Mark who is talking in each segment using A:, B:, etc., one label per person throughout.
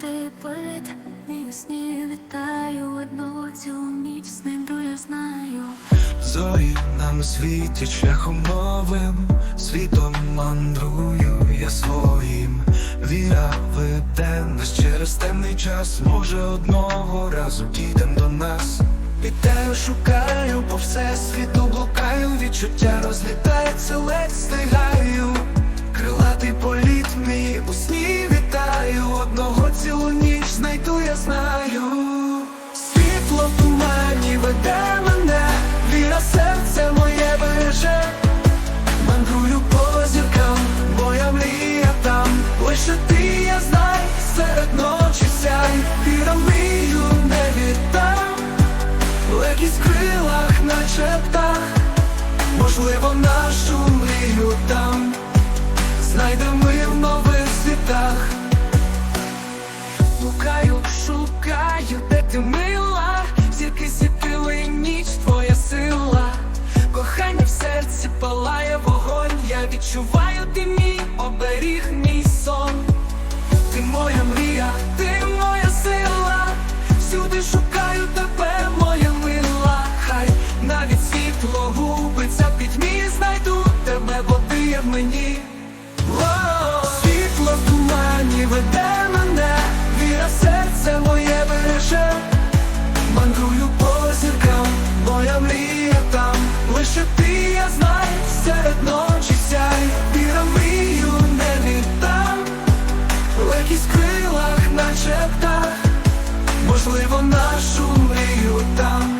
A: ти ні сні вітаю одного цілу ніч знайду, я знаю.
B: Зорі нам світять шляхом новим, світом мандрую я своїм. Віра веде нас через темний час. Може, одного разу дійдем до нас. Підаю, шукаю, по всесвіту блукаю, відчуття розлітається, ледь птах, можливо, нашу мрію там, знайдемо ми в нових світах. Блукаю, шукаю, де ти мила, в мені. Світло в тумані веде мене, віра серце моє береже, мандрую по зіркам, моя мрія там, лише ти я знай, серед ночі сяй, віра мрію не віддам, легкість крилах, наче птах, можливо, нашу мрію там,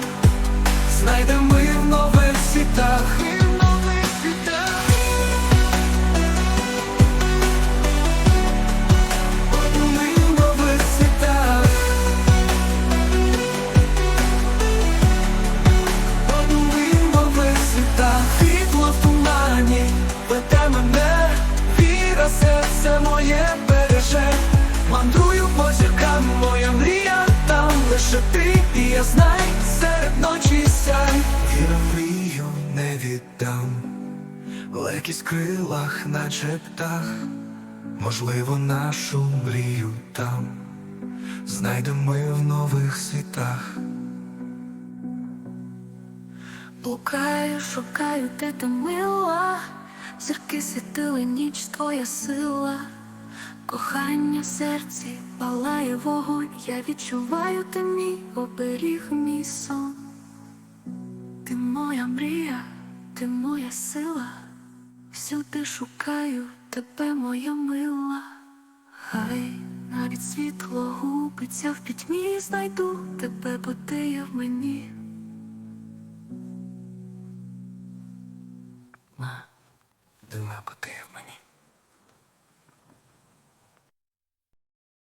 B: Лише ти і я знай, серед ночі сяй. Віра мрію не віддам. Легкість крилах, наче птах. Можливо, нашу мрію там. Знайдемо ми в нових світах.
A: Блукаю, шукаю, де ти мила, зірки світили ніч, твоя сила, кохання в серці палає вогонь, я відчуваю ти мій оберіг, мій сон. Ти моя мрія, ти моя сила, всюди шукаю тебе, моя мила. Хай навіть світло губиться в пітьмі, знайду тебе, бо ти є в мені.
B: Дима, бо ти в мені.